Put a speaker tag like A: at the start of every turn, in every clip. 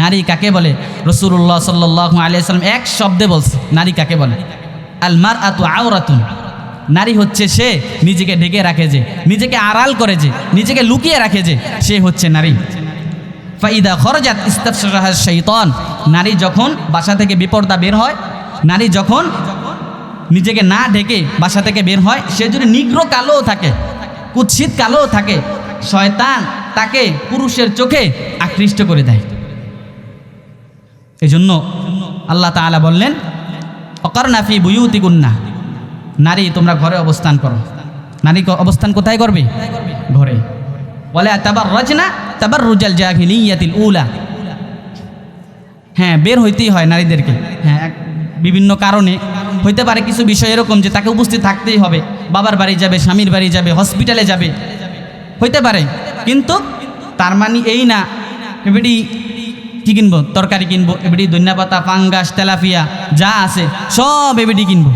A: নারী কাকে বলে? রসুল্লাহ সাল্লাহ আলিয়াল্লাম এক শব্দে বলছে, নারী কাকে বলে? আলমার আতু আওরাতুন। নারী হচ্ছে সে নিজেকে ঢেকে রাখে যে, নিজেকে আড়াল করে যে, নিজেকে লুকিয়ে রাখে যে, সে হচ্ছে নারী। ফাইদা খরজাত ইস্তাফসাহ শৈতন নারী যখন বাসা থেকে বিপর্দা বের হয়, নারী যখন নিজেকে না ঢেকে বাসা থেকে বের হয়, সে যদি নিগ্র কালোও থাকে, কুৎসিত কালোও থাকে, শয়তান তাকে পুরুষের চোখে আকৃষ্ট করে দেয়। এজন্য আল্লাহ তাআলা বললেন অকরনাফি বুয়ুতি গুন্না নারী, তোমরা ঘরে অবস্থান করো। নারী অবস্থান কোথায় করবে? ঘরে। বলে তাবার রচনা তাবার রুজাল জাহিলিয়াতিল উলা। হ্যাঁ বের হইতেই হয় নারীদেরকে। হ্যাঁ বিভিন্ন কারণে হইতে পারে কিছু বিষয় এরকম যে তাকে উপস্থিত থাকতেই হবে। বাবার বাড়ি যাবে, স্বামীর বাড়ি যাবে, হসপিটালে যাবে। হইতে পারে। কিন্তু তার মানে এই না কি কিনবো? তরকারি কিনবো এবারে ধনিয়া পাতা পাঙ্গাস তেলাফিয়া যা আছে, সব এবারে কিনবো।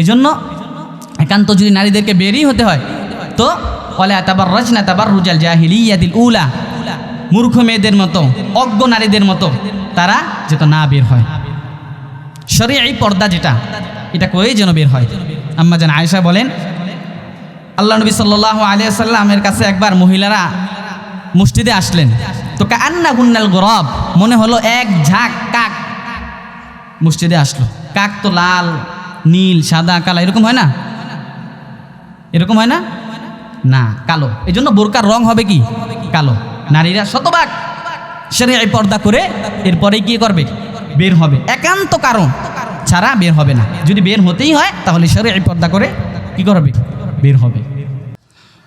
A: এই জন্য একান্ত যদি নারীদেরকে বেরই হতে হয়, তো ফলে তাবার রচনা তাবার রুজাল জাহিলিয়াতিল উলা। মূর্খ মেয়েদের মতো, অজ্ঞ নারীদের মতো তারা যেত না বের হয়। সরে এই পর্দা যেটা, এটা করেই যেন বের হয়? আম্মা যেন আয়েশা বলেন, আল্লাহ নবী সাল্লাহ আলিয়া সাল্লামের কাছে একবার মহিলারা মসজিদে আসলেন। তো কান্না গুন্নাল গরব, মনে হলো এক ঝাঁক, কাক। মসজিদে আসলো। কাক তো লাল, নীল, সাদা, কালা, এরকম হয় না? এরকম হয় না? না, কালো। এই জন্য বোরকার রং হবে কি? কালো। নারীরা শতভাগ সেরে পর্দা করে এরপরে কি করবে, বের হবে। একান্ত কারণ ছাড়া বের হবে না। যদি বের হতেই হয়, তাহলে সেরে পর্দা করে কি করবে? বের হবে।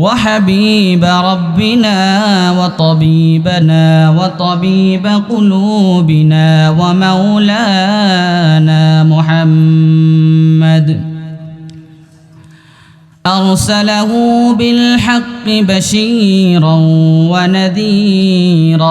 B: وحبيب ربنا وطبيبنا وطبيب قلوبنا ومولانا محمد. أرسله بالحق بشيرا ونذيرا.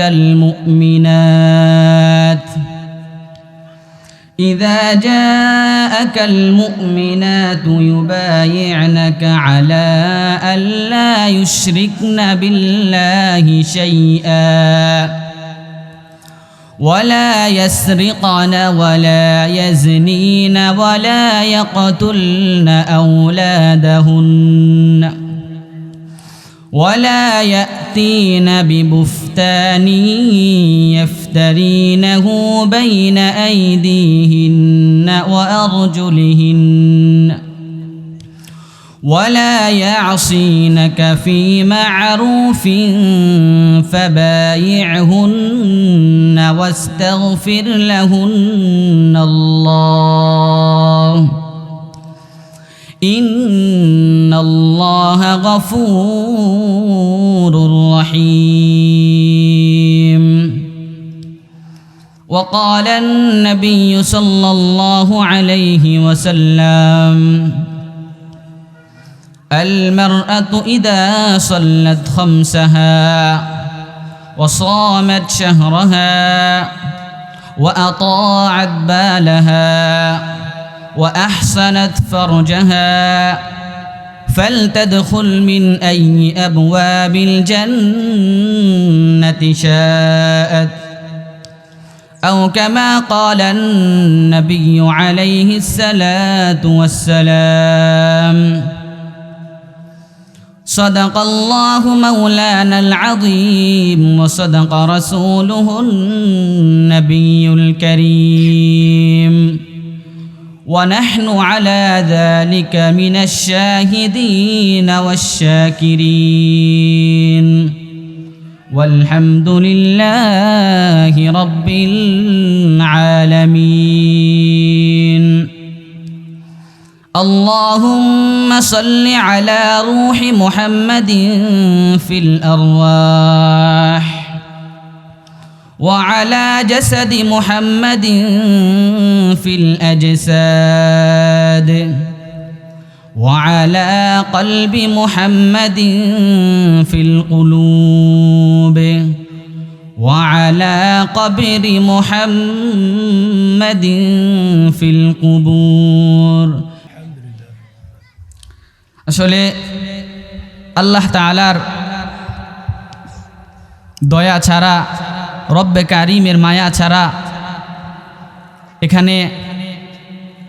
B: المؤمنات. إذا جاءك المؤمنات يبايعنك على ألا يشركن بالله شيئا ولا يسرقن ولا يزنين ولا يقتلن أولادهن. ولا يأتين ببفتان يفترينه بين أيديهن وأرجلهن ولا يعصينك في معروف فبايعهن واستغفر لهن الله إن الله غفور رحيم. وقال النبي صلى الله عليه وسلم المرأة إذا صلت خمسها وصامت شهرها وأطاعت بالها وأحسنت فرجها. فلتدخل من أي أبواب الجنة شاءت. أو كما قال النبي عليه الصلاة والسلام. صدق الله مولانا العظيم وصدق رسوله النبي الكريم. ونحن على ذلك من الشاهدين والشاكرين. والحمد لله رب العالمين. اللهم صل على روح محمد في الأرواح وعلى جسد محمد في الأجساد وعلى قلب محمد في القلوب وعلى قبر محمد في القبور
A: আসলে আল্লাহ তালার দয়া ছাড়া রব্বে কারিমের মায়া ছাড়া এখানে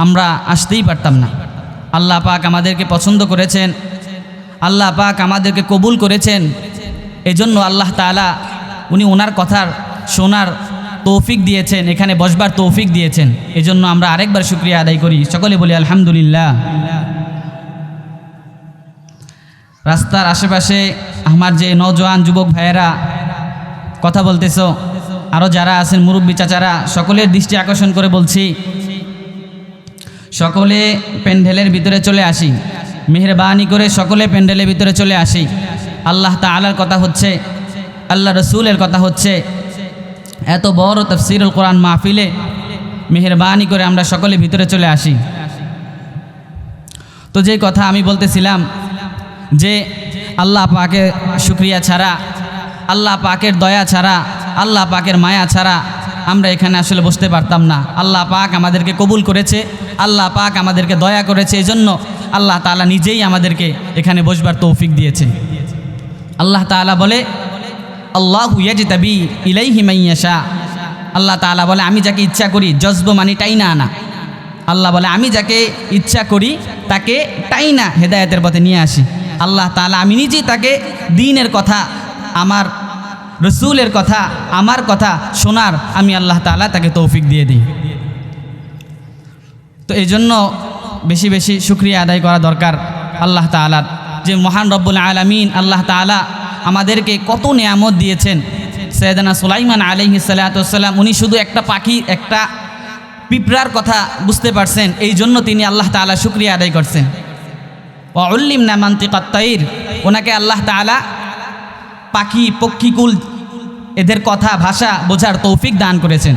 A: আমরা আসতেই পারতাম না। আল্লাহ পাক আমাদেরকে পছন্দ করেছেন। আল্লাহ পাক আমাদেরকে কবুল করেছেন। এজন্য আল্লাহ তালা উনি ওনার কথার শোনার তৌফিক দিয়েছেন, এখানে বসবার তৌফিক দিয়েছেন। এজন্য আমরা আরেকবার শুক্রিয়া আদায় করি। সকলে বলি আলহামদুলিল্লাহ। রাস্তার আশেপাশে আমার যে নজওয়ান যুবক ভাইয়েরা কথা বলতেছ আরও যারা আছেন মুরব্বী চাচারা, সকলের দৃষ্টি আকর্ষণ করে বলছি, সকলে প্যান্ডেলের ভিতরে চলে আসি। মেহরবানি করে সকলে প্যান্ডেলের ভিতরে চলে আসি। আল্লাহ তালার কথা হচ্ছে, আল্লাহ রসুলের কথা হচ্ছে। এত বড় তফসিরুল কোরআন মাহফিলে মেহরবানি করে আমরা সকলে ভিতরে চলে আসি। তো যে কথা আমি বলতেছিলাম, যে আল্লাহ পাকে শুক্রিয়া ছাড়া, আল্লাহ পাকের দয়া ছাড়া আল্লাহ পাকের মায়া ছাড়া আমরা এখানে আসলে বসতে পারতাম না। আল্লাহ পাক আমাদেরকে কবুল করেছে, আল্লাহ পাক আমাদেরকে দয়া করেছে এই জন্য আল্লাহ তালা নিজেই আমাদেরকে এখানে বসবার তৌফিক দিয়েছে। আল্লাহ তালা বলে, আল্লাহ হুয়াজিতাবি ইলাই হিমাইয়াশা আল্লাহ তালা বলে, আমি যাকে ইচ্ছা করি জজব মানি টাই না আনা। আল্লাহ বলে, আমি যাকে ইচ্ছা করি, তাকে টাই না হেদায়তের পথে নিয়ে আসি। আল্লাহ তালা আমি নিজেই তাকে দিনের কথা আমার রসুলের কথা, আমার কথা শোনার আমি আল্লাহ তালা তাকে তৌফিক দিয়ে দিই। তো এই জন্য বেশি বেশি শুক্রিয়া আদায় করা দরকার আল্লাহ তালার যে মহান রব্বুল আলমিন আল্লাহ তালা আমাদেরকে কত নিয়ামত দিয়েছেন। সৈয়দানা সুলাইমান আলহি সাল্লাতাম উনি শুধু একটা পাখি, একটা পিঁপড়ার কথা বুঝতে পারছেন, এই জন্য তিনি আল্লাহ তালা শুক্রিয়া আদায় করছেন। ও উল্লিম না মান্তিকাত্তাইর ওনাকে আল্লাহ তালা পাখি পক্ষীকুল এদের কথা, ভাষা বোঝার তৌফিক দান করেছেন।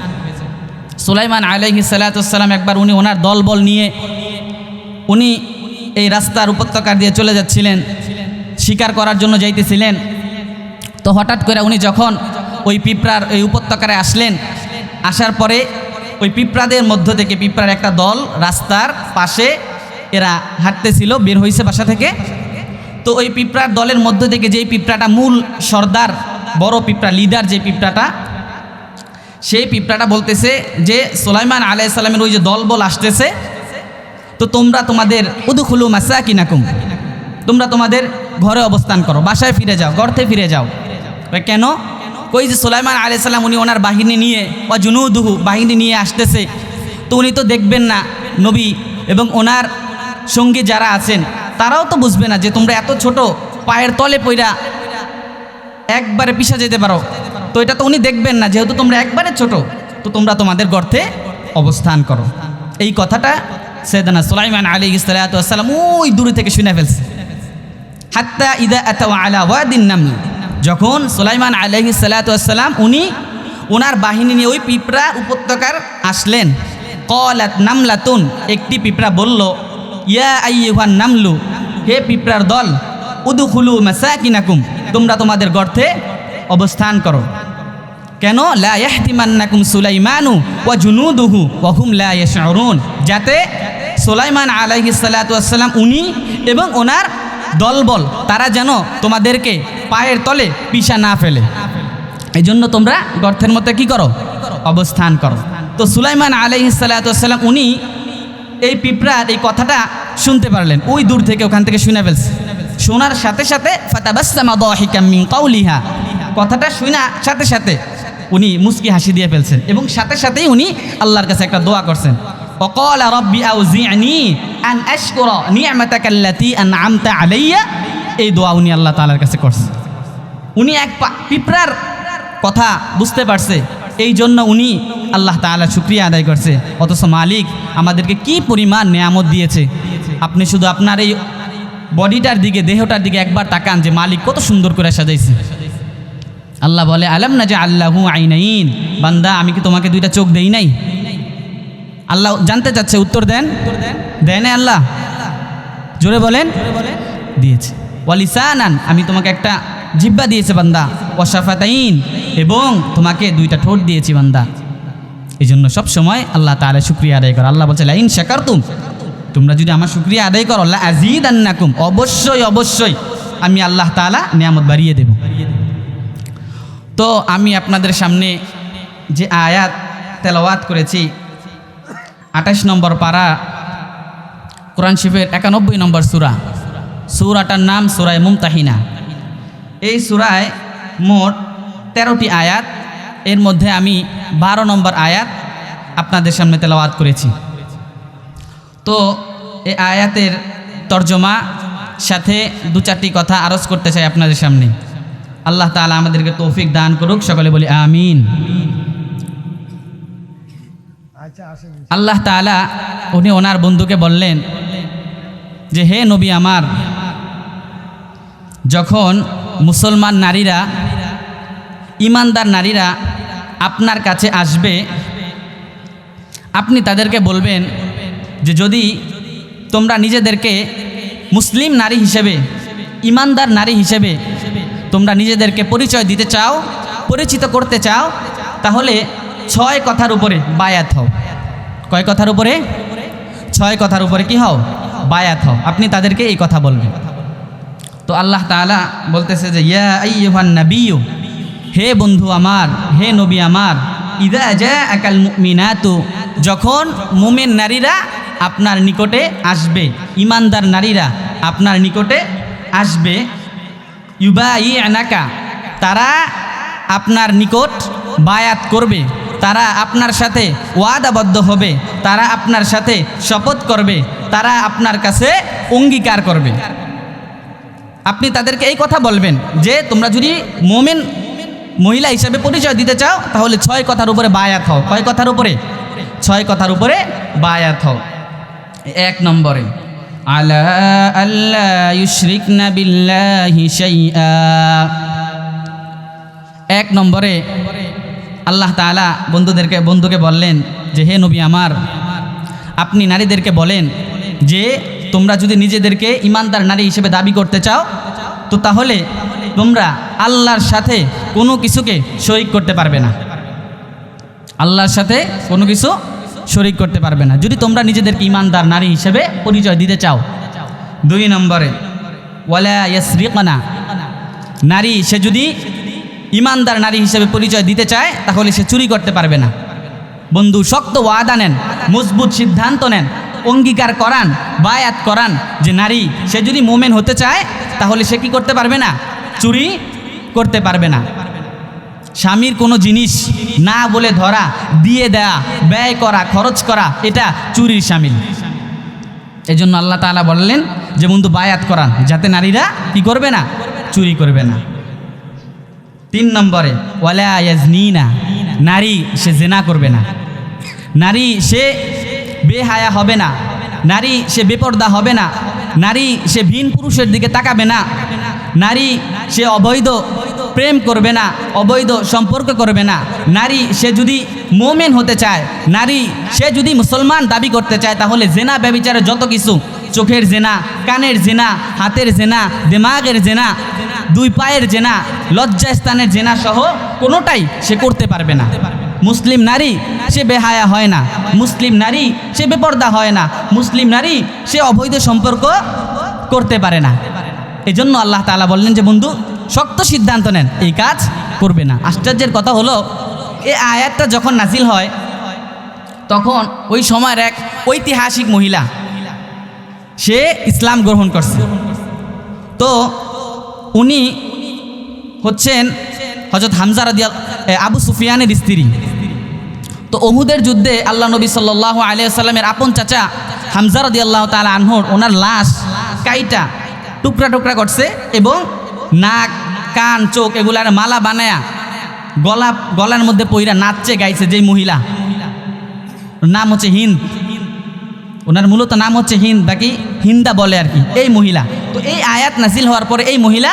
A: সুলাইমান আলহি সাল্লাতাম একবার উনি ওনার দলবল নিয়ে, উনি এই রাস্তার উপত্যকার দিয়ে চলে যাচ্ছিলেন, শিকার করার জন্য যাইতেছিলেন। তো হঠাৎ করে উনি যখন ওই পিঁপড়ার ওই উপত্যকারে আসলেন, আসার পরে ওই পিঁপড়াদের মধ্য থেকে পিঁপড়ার একটা দল রাস্তার পাশে এরা হাঁটতেছিল, বের হয়েছে বাসা থেকে। তো ওই পিঁপড়ার দলের মধ্য থেকে যেই পিঁপড়াটা মূল সর্দার, বড় পিঁপড়া, লিডার যে পিঁপড়াটা, সেই পিঁপড়াটা বলতেছে যে, সোলাইমান আলাইসাল্লামের ওই যে দলবল আসতেছে, তো তোমরা তোমাদের, উদুখুলু মাসা কিনাকুম তোমরা তোমাদের ঘরে অবস্থান করো, বাসায় ফিরে যাও, গর্তে ফিরে যাও। কেন? কই যে সোলাইমান আলাইসাল্লাম উনি ওনার বাহিনী নিয়ে বা জুনুদুহু বাহিনী নিয়ে আসতেছে, তো উনি তো দেখবেন না নবী এবং ওনার সঙ্গী যারা আছেন তারাও তো বুঝবে না যে তোমরা এত ছোট, পায়ের তলে পইরা একবারে পিছা যেতে পারো। তো এটা তো উনি দেখবেন না, যেহেতু তোমরা একবারে ছোট, তো তোমরা তোমাদের গর্তে অবস্থান করো। এই কথাটা সৈয়দানা সুলাইমান আলী ইসালাতাম ওই দূরে থেকে শুনে ফেলছে। হাত্তা ইদা এত আলা ওয়াদিন নামল যখন সুলাইমান আলহি সালাতাম উনি ওনার বাহিনী নিয়ে ওই পিঁপড়া উপত্যকার আসলেন, কলাত নামলাতুন, একটি পিঁপড়া বলল, ইয়া আইহান নামলু। হে পিঁপড়ার দল, উদুখুলু মাসাকিনাকুম, তোমরা তোমাদের গর্তে অবস্থান করো। কেন? লা ইয়াহতিমান্নাকুম সুলাইমানু ওয়া জুনুদুহু ওয়া হুম লা ইয়াশউরুন। যাতে সুলাইমান আলাইহিস সালাতু ওয়াসসালাম উনি এবং ওনার দলবল, তারা যেন তোমাদেরকে পায়ের তলে পিষা না ফেলে। এই জন্য তোমরা গর্থের মধ্যে কি করো? অবস্থান করো। তো সুলাইমান আলাইসাল্লাম উনি এই পিঁপড়ার এই কথাটা শুনতে পারলেন। ওই দূর থেকে ওখান থেকে শুনে ফেলছে। শোনার সাথে সাথে কাউলিহা। কথাটা শোনা সাথে সাথে উনি মুস্কি হাসি দিয়ে ফেলছেন এবং সাথে সাথেই উনি আল্লাহর কাছে একটা দোয়া করছেন। অকল রব্বি আউজিআনি আন আশকুরা নিয়ামাতাকাল্লাতি আনআমতা আলাইয়া। এই দোয়া উনি আল্লাহ তাআলার কাছে করছে উনি এক পিঁপড়ার কথা বুঝতে পারছে। এই জন্য উনি আল্লাহ তাআলা শুক্রিয়া আদায় করছে। অথচ মালিক আমাদেরকে কি পরিমাণ নেয়ামত দিয়েছে। আপনি শুধু আপনার এই বডিটার দিকে, দেহটার দিকে একবার তাকান যে মালিক কত সুন্দর করে সাজাইছে। আল্লাহ বলে, আলম না যে আল্লাহু আইনাইন? বান্দা, আমি কি তোমাকে দুইটা চোখ দেই নাই? আল্লাহ জানতে চাচ্ছে, উত্তর দেন। দেয় না আল্লাহ? জোরে বলেন। দিয়েছে। ওয়ালিসানান, আমি তোমাকে একটা জিব্বা দিয়েছে বান্দা। ওয়াসাফাতাইন এবং তোমাকে দুইটা ঠোঁট দিয়েছি বান্দা। এই জন্য সবসময় আল্লাহ তাআলা শুক্রিয়া আদায় করো। আল্লাহ বলছে, লাইন শেখার তুম তোমরা যদি আমার শুক্রিয়া আদায় করো আল্লাহ আজিদ আন্নাকুম অবশ্যই অবশ্যই আমি আল্লাহ তাআলা নিয়ামত বাড়িয়ে দেব। তো আমি আপনাদের সামনে যে আয়াত তেলাওয়াত করেছি, আঠাশ নম্বর পারা, কোরআন শিফের একানব্বই নম্বর সুরা। সুরাটার নাম সুরায় মুমতাহিনা। এই সুরায় মোট তেরোটি আয়াত। এর মধ্যে আমি বারো নম্বর আয়াত আপনাদের সামনে তেলাওয়াত করেছি। তো এই আয়াতের তর্জমা সাথে দু চারটি কথা আরজ করতে চাই আপনাদের সামনে। আল্লাহ তাআলা আমাদেরকে তৌফিক দান করুক সকলে বলি আমিন। আল্লাহ তাআলা উনি ওনার বন্ধুকে বললেন যে হে নবী আমার যখন মুসলমান নারীরা, ইমানদার নারীরা আপনার কাছে আসবে, আপনি তাদেরকে বলবেন যে যদি তোমরা নিজেদেরকে মুসলিম নারী হিসেবে, ইমানদার নারী হিসেবে তোমরা নিজেদেরকে পরিচয় দিতে চাও, পরিচিত করতে চাও, তাহলে ছয় কথার উপরে বায়াত হও। কয় কথার উপরে? ছয় কথার উপরে কি হও? বায়াত হও। আপনি তাদেরকে এই কথা বলবেন। তো আল্লাহ তাআলা বলতেছে যে, ইয়া আইয়ুহান নাবিয়্যু, হে বন্ধু আমার, হে নবী আমার, ইদা জাআকাল মুমিনাতু, যখন মুমিন নারীরা আপনার নিকটে আসবে, ইমানদার নারীরা আপনার নিকটে আসবে, ইউবাইআনাকা, তারা আপনার নিকট বায়াত করবে, তারা আপনার সাথে ওয়াদাবদ্ধ হবে, তারা আপনার সাথে শপথ করবে, তারা আপনার কাছে অঙ্গীকার করবে। আপনি তাদেরকে এই কথা বলবেন যে তোমরা যদি মোমেন মহিলা হিসাবে পরিচয় দিতে চাও, তাহলে ছয় কথার উপরে বায়াত হও। কয় কথার উপরে? ছয় কথার উপরে বায়াত হও। এক নম্বরে, আলা আল্লাহ শাইআ। এক নম্বরে, আল্লাহ তাআলা বন্ধুদেরকে, বন্ধুকে বললেন যে, হে নবী আমার, আপনি নারীদেরকে বলেন যে, তোমরা যদি নিজেদেরকে ইমানদার নারী হিসেবে দাবি করতে চাও তো তাহলে তোমরা আল্লাহর সাথে কোনো কিছুকে শরিক করতে পারবে না। আল্লাহর সাথে কোনো কিছু শরিক করতে পারবে না। যদি তোমরা নিজেদেরকে ইমানদার নারী হিসেবে পরিচয় দিতে চাও। দুই নম্বরে, ওয়ালা নারী, সে যদি ইমানদার নারী হিসেবে পরিচয় দিতে চায়, তাহলে সে চুরি করতে পারবে না। বন্ধু, শক্ত ওয়াদা নেন, মজবুত সিদ্ধান্ত নেন, অঙ্গীকার করান, বায়াত করান যে নারী, সে যদি মোমেন হতে চায় তাহলে সে কি করতে পারবে না? চুরি করতে পারবে না। স্বামীর কোনো জিনিস না বলে ধরা, দিয়ে দেয়া, ব্যয় করা, খরচ করা, এটা চুরির সামিল। এই জন্য আল্লাহ তাআলা বললেন যে, বন্ধু, বায়াত করান, যাতে নারীরা কি করবে না? চুরি করবে না। তিন নম্বরে, ওয়ালা নারী সে জেনা করবে না। নারী সে বেহায়া হবে না। নারী সে বেপর্দা হবে না। নারী সে ভিন পুরুষের দিকে তাকাবে না। নারী সে অবৈধ প্রেম করবে না, অবৈধ সম্পর্ক করবে না। নারী সে যদি মোমেন হতে চায়, নারী সে যদি মুসলমান দাবি করতে চায়, তাহলে জেনা ব্যবিচারে যত কিছু, চোখের জেনা, কানের জেনা, হাতের জেনা, দেমাগের জেনা, দুই পায়ের জেনা, লজ্জাস্থানের জেনা সহ কোনোটাই সে করতে পারবে না। মুসলিম নারী সে বেহায়া হয় না। মুসলিম নারী সে বেপর্দা হয় না। মুসলিম নারী সে অবৈধ সম্পর্ক করতে পারে না। এজন্য আল্লাহ তাআলা বললেন যে, বন্ধু, শক্ত সিদ্ধান্ত নেন, এই কাজ করবে না। আশ্চর্যের কথা হলো এই আয়াতটা যখন নাজিল হয়, তখন ওই সময়ের এক ঐতিহাসিক মহিলা, সে ইসলাম গ্রহণ করছে। তো উনি হচ্ছেন হজরত হামজা রাদিয়াল আবু সুফিয়ানের স্ত্রী। তো অহুদের যুদ্ধে আল্লাহ নবী সাল্লাহ আলিয়াল্লামের আপন চাচা হামজা রদি আল্লাহ তালা আনহর, ওনার লাশ কাইটা টুকরা টুকরা করছে এবং নাক, কান, চোখ এগুলার মালা বানায়া গলা, গলার মধ্যে পইরা নাচছে, গাইছে যেই মহিলা। নাম হচ্ছে হিন্দ। ওনার মূলত নাম হচ্ছে হিন্দ, বাকি হিন্দা বলে আর কি, এই মহিলা। তো এই আয়াত নাসিল হওয়ার পরে এই মহিলা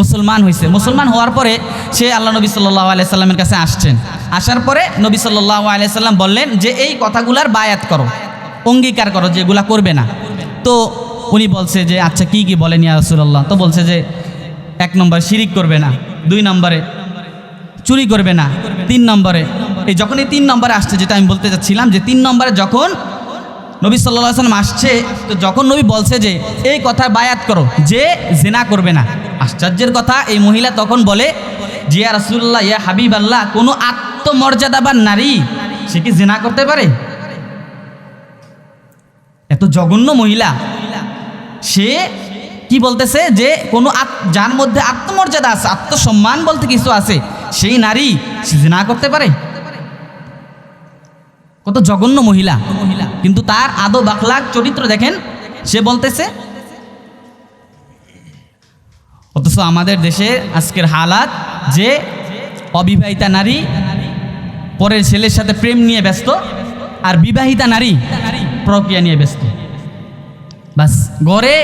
A: মুসলমান হয়েছে মুসলমান হওয়ার পরে সে আল্লাহ নবী সাল্লাহ আলিয়া আলাইসাল্লামের কাছে আসছেন। আসার পরে নবী সাল্লাহ আলাইসাল্লাম বললেন যে, এই কথাগুলার বায়াত করো, অঙ্গীকার করো যে এগুলা করবে না। তো উনি বলছে যে আচ্ছা কি কি বলেন ইয়া রসুল্লাহ তো বলছে যে, এক নম্বর শিরিক করবে না, দুই নম্বরে চুরি করবে না, তিন নম্বরে। এই যখন এই তিন নম্বরে আসছে, যেটা আমি বলতে চাচ্ছিলাম যে, তিন নম্বরে যখন নবী সাল্লাহ সাল্লাম আসছে, তো যখন নবী বলছে যে, এই কথা বায়াত করো, যে জেনা করবে না। আশ্চর্যের কথা, এই মহিলা তখন বলে জিয়া রাসুল্লাহ ইয়া হাবিব আল্লাহ কোনো আত্মমর্যাদাবান নারী, সে কি জেনা করতে পারে? এত জঘন্য মহিলা, সে কি বলতেছে যে কোনো যার মধ্যে আত্মমর্যাদা আছে, আত্মসম্মান বলতে কিছু আছে, সেই নারী সে জেনা করতে পারে? কত জঘন্য মহিলা। মহিলা কিন্তু তার আদো বাকলাক চরিত্র দেখেন, সে বলতেছে, অথচ আমাদের দেশে আজকের হালাত যে অবিবাহিতা নারী পরের ছেলের সাথে প্রেম নিয়ে ব্যস্ত আর বিবাহিতা নারী প্রক্রিয়া নিয়ে ব্যস্ত। বাস, ঘরে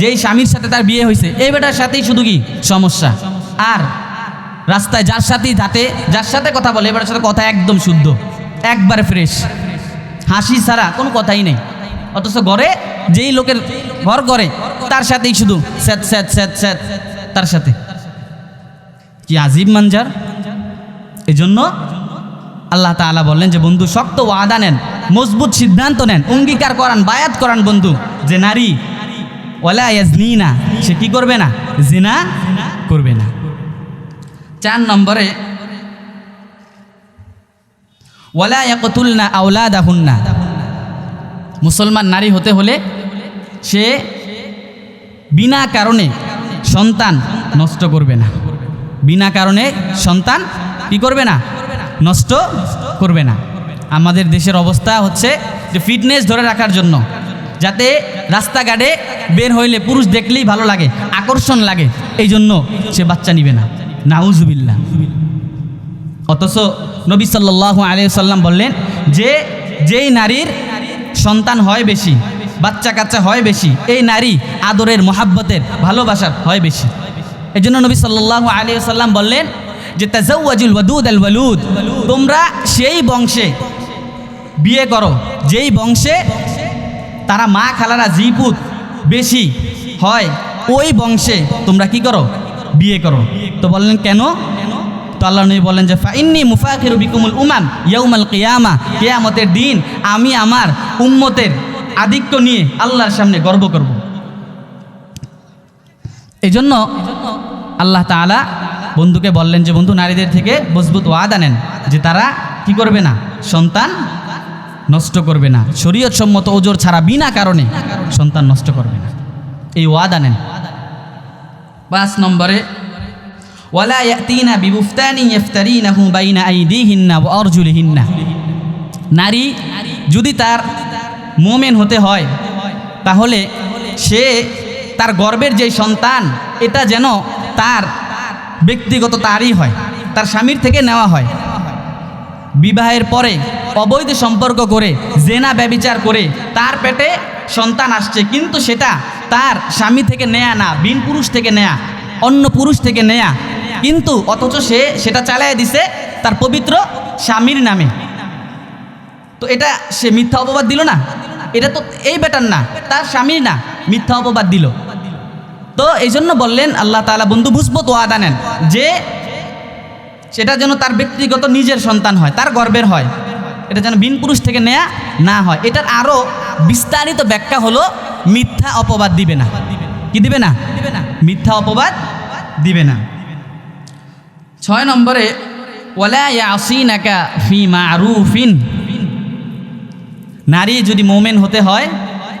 A: যেই স্বামীর সাথে তার বিয়ে হয়েছে, এই বেটার সাথেই শুধু কি? সমস্যা। আর রাস্তায় যার সাথেই যাতে যার সাথে কথা বলে এবার সাথে কথা একদম শুদ্ধ। একবারে ফ্রেশ হাসি ছাড়া কোনো কথাই নেই। অথচ ঘরে যেই লোকের ঘর করে, তার সাথেই শুধু স্যাত স্যাত স্যাত স্যাত, তার সাথে। কি আজিব মানজার এই জন্য আল্লাহ তাআলা বললেন যে, বন্ধু, শক্ত ওয়াদা নেন, মজবুত সিদ্ধান্ত নেন, অঙ্গীকার করান, বায়াত করান, বন্ধু। যে নারী ওলা না সে কি করবে না? জিনা করবে না। চার নম্বরে, ওয়ালা ইয়াকতুলনা আওলাদাহুন্না। মুসলমান নারী হতে হলে সে বিনা কারণে সন্তান নষ্ট করবে না। বিনা কারণে সন্তান কি করবে না? নষ্ট করবে না। আমাদের দেশের অবস্থা হচ্ছে যে ফিটনেস ধরে রাখার জন্য, যাতে রাস্তাঘাটে বের হইলে পুরুষ দেখলেই ভালো লাগে, আকর্ষণ লাগে এই জন্য সে বাচ্চা নিবে না। নাউজুবিল্লা অথচ নবী সাল্লাহ আলিয়াল্লাম বললেন যে, যেই নারীর সন্তান হয় বেশি, বাচ্চা কাচ্চা হয় বেশি, এই নারী আদরের, মোহাব্বতের, ভালোবাসার হয় বেশি। এই জন্য নবী সাল্লাহ আলিয়াল্লাম বললেন যে তাজাউয়াজুল ওয়াদুদ আল ওয়ালুদ, তোমরা সেই বংশে বিয়ে করো। যেই বংশে তারা মা খালারা জিপুত বেশি হয়, ওই বংশে তোমরা কি করো? বিয়ে করো। তো বললেন, কেন? তো আল্লাহ নবী বলেন যে, ফাইন্নি মুফাখিরু বিকুমুল উমাম ইয়াউমাল কিয়ামা, কিয়ামতের দিন আমি আমার উম্মতের আধিক্য নিয়ে আল্লাহর সামনে গর্ব করব। এই জন্য আল্লাহ তাআলা বন্ধুকে বললেন যে, বন্ধু, নারীদের থেকে মজবুত ওয়াদা নেন যে তারা কি করবে না? সন্তান নষ্ট করবে না। শরীয়ত সম্মত ওজোর ছাড়া বিনা কারণে সন্তান নষ্ট করবে না। এই ওয়াদা নেন। পাঁচ নম্বরে নারী যদি তার মোমেন হতে হয়, তাহলে সে তার গর্বের যে সন্তান, এটা যেন তার ব্যক্তিগত তারই হয়, তার স্বামীর থেকে নেওয়া হয়। বিবাহের পরে অবৈধ সম্পর্ক করে, জেনা ব্যবিচার করে তার পেটে সন্তান আসছে, কিন্তু সেটা তার স্বামী থেকে নেয়া না বিন পুরুষ থেকে নেয়া, অন্য পুরুষ থেকে নেয়া। কিন্তু অথচ সে সেটা চালায় দিছে তার পবিত্র স্বামীর নামে। তো এটা সে মিথ্যা অপবাদ দিল না? এটা তো এই বেটার না, তার স্বামীর না, মিথ্যা অপবাদ দিল। তো এই জন্য বললেন, আল্লাহ তাআলা বন্ধু বুঝব তো আদা নেন যে সেটা যেন তার ব্যক্তিগত নিজের সন্তান হয়, তার গর্বের হয়, এটা যেন বিন পুরুষ থেকে নেয়া না হয়। এটার আরও বিস্তারিত ব্যাখ্যা হলো, মিথ্যা অপবাদ দিবে না। কি দিবে না? মিথ্যা অপবাদ দিবে না। ছয় নম্বরে, ওয়ালা ফি নারী যদি মোমেন হতে হয়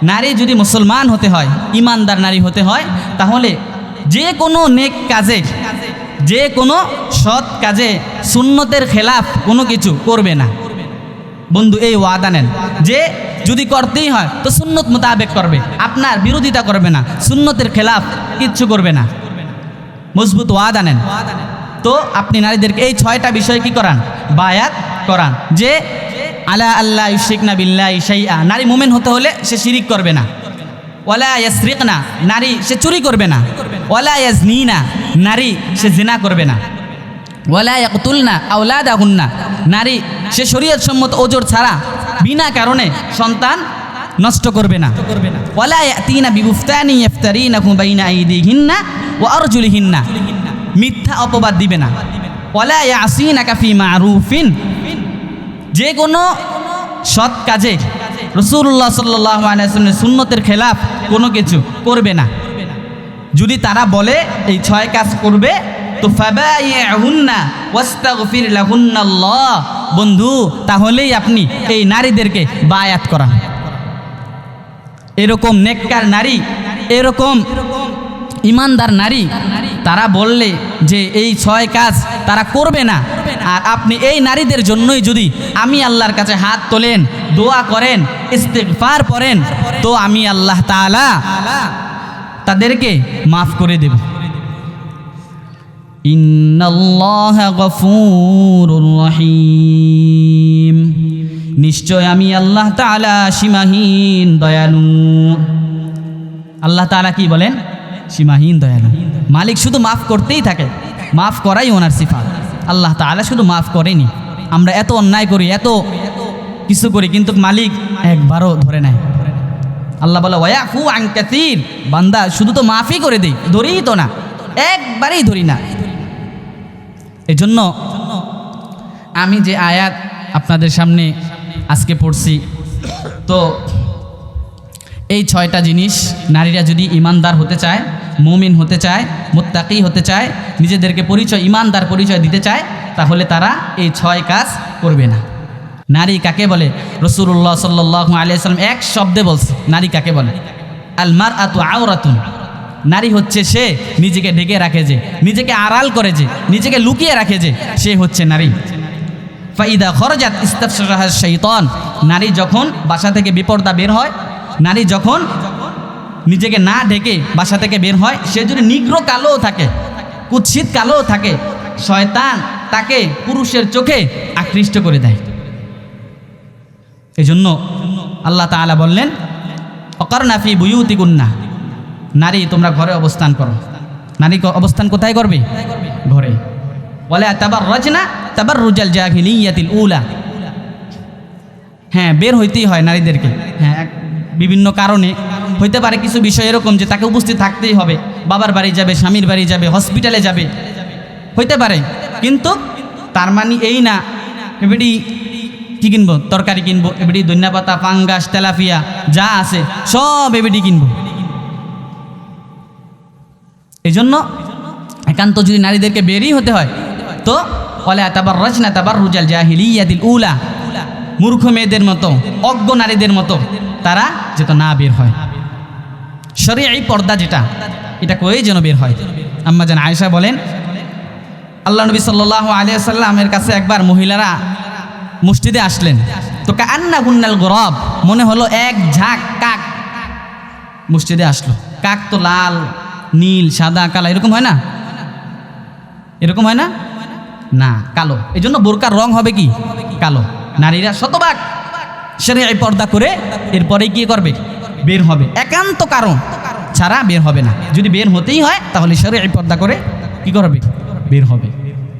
A: নারী যদি মুসলমান হতে হয়, ইমানদার নারী হতে হয়, তাহলে যে কোনো নেক কাজে, যে কোনো সৎ কাজে সুন্নতের খেলাফ কোনো কিছু করবে না। বন্ধু, এই ওয়াদা নেন। যে যদি করতেই হয়, তো সুন্নত মোতাবেক করবে। আপনার বিরোধিতা করবে না, সুন্নতের খেলাফ কিচ্ছু করবে না। মজবুত ওয়াদা নেন। তো আপনি নারীদেরকে এই ছয়টা বিষয় কি করান? বায়াত করান। যে আলা আল্লাহ ইশিক না বিল্লাহ ইসাইয়া নারী মুমেন হতে হলে সে শিরিক করবে না। ওয়ালা ইয়াসরিক না নারী সে চুরি করবে না। ওয়ালা ইয়াজনি না নারী সে জিনা করবে না। ওয়ালা ইয়াকতুল না আউলাদ না নারী সে শরীয়ত সম্মত ওজোর ছাড়া বিনা কারণে সন্তান নষ্ট করবে না। না ওলা ইয়াতিনা বিবুফতানি ইফতারিনাকুম বাইনা আইদিহিন্না ওয়া আরজুলিহিন্না, মিথ্যা অপবাদ দিবে না। ওয়ালা ইয়াসিনাকা ফি মারুফিন যে কোনো সৎ কাজে রসুল্লাহ সাল্লাহ সুন্নতের খেলাফ কোনো কিছু করবে না। যদি তারা বলে এই ছয় কাজ করবে, তো বন্ধু, তাহলেই আপনি এই নারীদেরকে বায়াত করান। এরকম নেককার নারী, এরকম ইমানদার নারী, তারা বললে যে এই ছয় কাজ তারা করবে না। আর আপনি এই নারীদের জন্যই যদি আমি আল্লাহর কাছে হাত তোলেন, দোয়া করেন, ইস্তেগফার পড়েন, তো আমি আল্লাহ তাআলা তাদেরকে মাফ করে দেব। নিশ্চয় আমি আল্লাহ তাআলা সীমাহীন দয়ালু। আল্লাহ তাআলা কি বলেন? সীমাহীন দয়ালু। মালিক শুধু মাফ করতেই থাকে, মাফ করাই ওনার সিফাত। আল্লাহ তাআলা শুধু মাফ করেনি। আমরা এত অন্যায় করি, এত কিছু করি, কিন্তু মালিক একবারও ধরে নেয় আল্লাহ বলে ওয়াফু আঙ্কাতির বান্দা শুধু তো মাফই করে দেই, ধরেই তো না। একবারেই ধরি না। এজন্য আমি যে আয়াত আপনাদের সামনে আজকে পড়ছি, তো এই ছয়টা জিনিস নারীরা যদি ইমানদার হতে চায় মুমিন হতে চায়, মোত্তাকি হতে চায়, নিজেদেরকে পরিচয়, ইমানদার পরিচয় দিতে চায়, তাহলে তারা এই ছয় কাজ করবে না। নারী কাকে বলে? রসুল্লাহ সাল্লাহ আলিয়াল্লাম এক শব্দে বলছে, নারী কাকে বলে? আলমার আতু আওরাতুন। নারী হচ্ছে সে নিজেকে ঢেকে রাখে যে, নিজেকে আড়াল করে যে, নিজেকে লুকিয়ে রাখে যে, সে হচ্ছে নারী। ফাইদা খরজাত ইস্তাফসাহ শৈতন নারী যখন বাসা থেকে বিপর্দা বের হয়, নারী যখন নিজেকে না ঢেকে বাসা থেকে বের হয় সে যদি নিগ্র কালোও থাকে, কুৎসিত কালোও থাকে। শয়তান তাকে পুরুষের চোখে আকৃষ্ট করে দেয়। এজন্য আল্লাহ তাআলা বললেন অকারনাফি বুয়ুতি গুন্না নারী, তোমরা ঘরে অবস্থান করো। নারী অবস্থান কোথায় করবে? ঘরে। বলে তাবার রচনা তাবার রুজাল জাহিলিয়াতিল উলা। হ্যাঁ বের হইতেই হয় নারীদেরকে। হ্যাঁ বিভিন্ন কারণে হইতে পারে কিছু বিষয় এরকম যে তাকে উপস্থিত থাকতেই হবে। বাবার বাড়ি যাবে, স্বামীর বাড়ি যাবে হসপিটালে যাবে। হইতে পারে। কিন্তু তার মানে এই না এবারে কি কিনবো? তরকারি কিনবো এবারে ধনিয়া পাতা পাঙ্গাস তেলাপিয়া, যা আছে, সব এবারে কিনবো। এই জন্য একান্ত যদি নারীদেরকে বেরই হতে হয়, তো ফলে তাবার রচনা তাবার রুজাল জাহিলিয়াতিল উলা। মূর্খ মেয়েদের মতো, অজ্ঞ নারীদের মতো তারা যেত না বের হয়। সরে এই পর্দা যেটা, এটা করেই যেন বের হয়? আম্মা যেন আয়েশা বলেন, আল্লাহ নবী সাল্লাহ আলিয়া সাল্লামের কাছে একবার মহিলারা মসজিদে আসলেন। তো কান্না গুন্নাল গরব, মনে হলো এক ঝাঁক কাক মসজিদে আসলো। কাক তো লাল, নীল, সাদা, কালা, এরকম হয় না? এরকম হয় না? না, কালো। এই জন্য বোরকার রং হবে কি? কালো। নারীরা শতভাগ সেরে এই পর্দা করে এরপরে কি করবে। বের হবে। একান্ত কারণ। ছাড়া বের হবে না। যদি বের হতেই হয় তাহলে সেরে পর্দা করে কি করবে? বের হবে।